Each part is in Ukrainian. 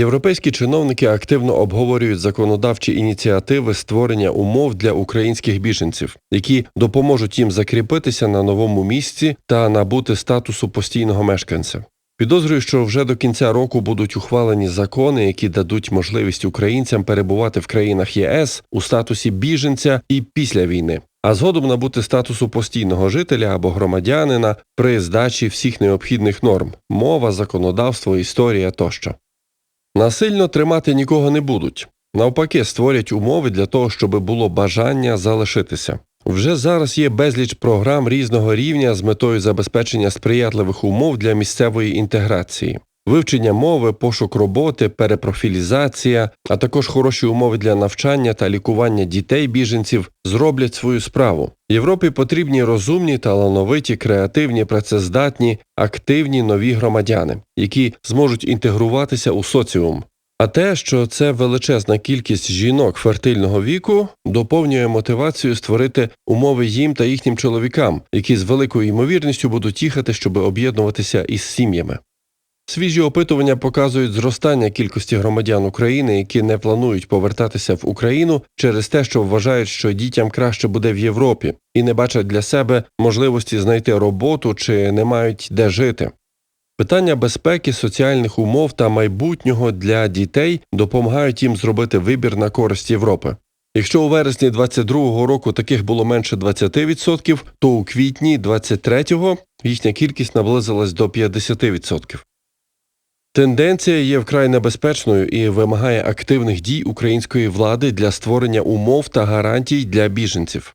Європейські чиновники активно обговорюють законодавчі ініціативи створення умов для українських біженців, які допоможуть їм закріпитися на новому місці та набути статусу постійного мешканця. Підозрюю, що вже до кінця року будуть ухвалені закони, які дадуть можливість українцям перебувати в країнах ЄС у статусі біженця і після війни, а згодом набути статусу постійного жителя або громадянина при здачі всіх необхідних норм мова, законодавство, історія тощо. Насильно тримати нікого не будуть. Навпаки, створять умови для того, щоб було бажання залишитися. Вже зараз є безліч програм різного рівня з метою забезпечення сприятливих умов для місцевої інтеграції. Вивчення мови, пошук роботи, перепрофілізація, а також хороші умови для навчання та лікування дітей біженців зроблять свою справу. Європі потрібні розумні, талановиті, креативні, працездатні, активні нові громадяни, які зможуть інтегруватися у соціум. А те, що це величезна кількість жінок фертильного віку, доповнює мотивацію створити умови їм та їхнім чоловікам, які з великою ймовірністю будуть їхати, щоб об'єднуватися із сім'ями. Свіжі опитування показують зростання кількості громадян України, які не планують повертатися в Україну через те, що вважають, що дітям краще буде в Європі, і не бачать для себе можливості знайти роботу чи не мають де жити. Питання безпеки, соціальних умов та майбутнього для дітей допомагають їм зробити вибір на користь Європи. Якщо у вересні 22-го року таких було менше 20%, то у квітні 23-го їхня кількість наблизилась до 50%. Тенденція є вкрай небезпечною і вимагає активних дій української влади для створення умов та гарантій для біженців.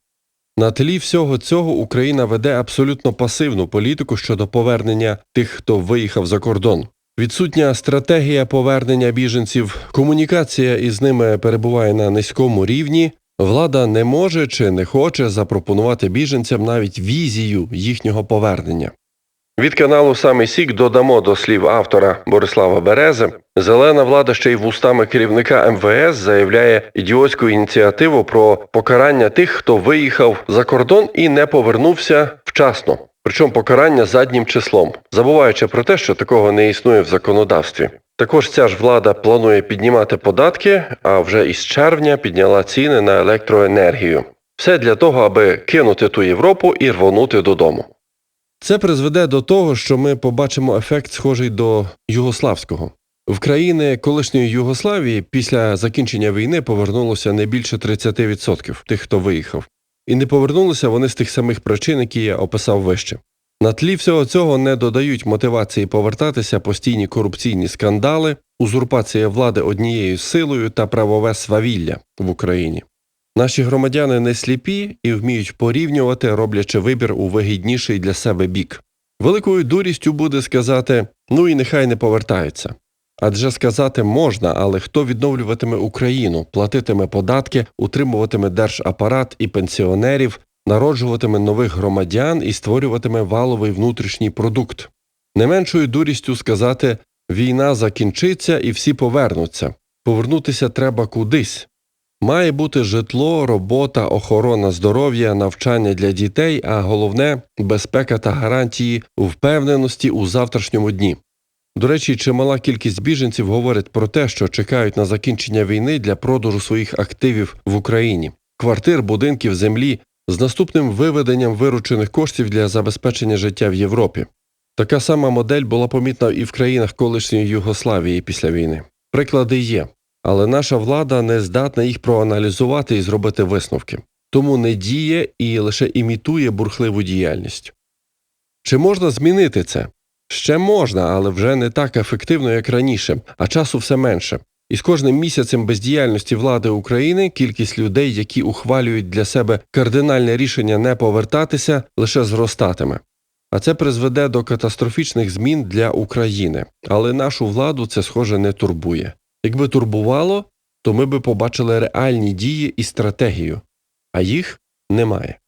На тлі всього цього Україна веде абсолютно пасивну політику щодо повернення тих, хто виїхав за кордон. Відсутня стратегія повернення біженців, комунікація із ними перебуває на низькому рівні. Влада не може чи не хоче запропонувати біженцям навіть візію їхнього повернення. Від каналу Самий Сік додамо до слів автора Борислава Берези. Зелена влада ще й вустами керівника МВС заявляє ідіотську ініціативу про покарання тих, хто виїхав за кордон і не повернувся вчасно. Причому покарання заднім числом, забуваючи про те, що такого не існує в законодавстві. Також ця ж влада планує піднімати податки, а вже із червня підняла ціни на електроенергію. Все для того, аби кинути ту Європу і рвонути додому. Це призведе до того, що ми побачимо ефект, схожий до югославського. В країни колишньої Югославії після закінчення війни повернулося не більше 30% тих, хто виїхав. І не повернулися вони з тих самих причин, які я описав вище. На тлі всього цього не додають мотивації повертатися постійні корупційні скандали, узурпація влади однією силою та правове свавілля в Україні. Наші громадяни не сліпі і вміють порівнювати, роблячи вибір у вигідніший для себе бік. Великою дурістю буде сказати ну і нехай не повертаються. Адже сказати можна, але хто відновлюватиме Україну, платитиме податки, утримуватиме держапарат і пенсіонерів, народжуватиме нових громадян і створюватиме валовий внутрішній продукт. Не меншою дурістю сказати війна закінчиться і всі повернуться. Повернутися треба кудись. Має бути житло, робота, охорона здоров'я, навчання для дітей, а головне безпека та гарантії впевненості у завтрашньому дні. До речі, чимала кількість біженців говорить про те, що чекають на закінчення війни для продажу своїх активів в Україні, квартир, будинків, землі з наступним виведенням виручених коштів для забезпечення життя в Європі. Така сама модель була помітна і в країнах колишньої Югославії після війни. Приклади є, але наша влада не здатна їх проаналізувати і зробити висновки, тому не діє і лише імітує бурхливу діяльність. Чи можна змінити це? Ще можна, але вже не так ефективно, як раніше, а часу все менше. І з кожним місяцем бездіяльності влади України кількість людей, які ухвалюють для себе кардинальне рішення не повертатися, лише зростатиме. А це призведе до катастрофічних змін для України. Але нашу владу це схоже не турбує. Якби турбувало, то ми би побачили реальні дії і стратегію, а їх немає.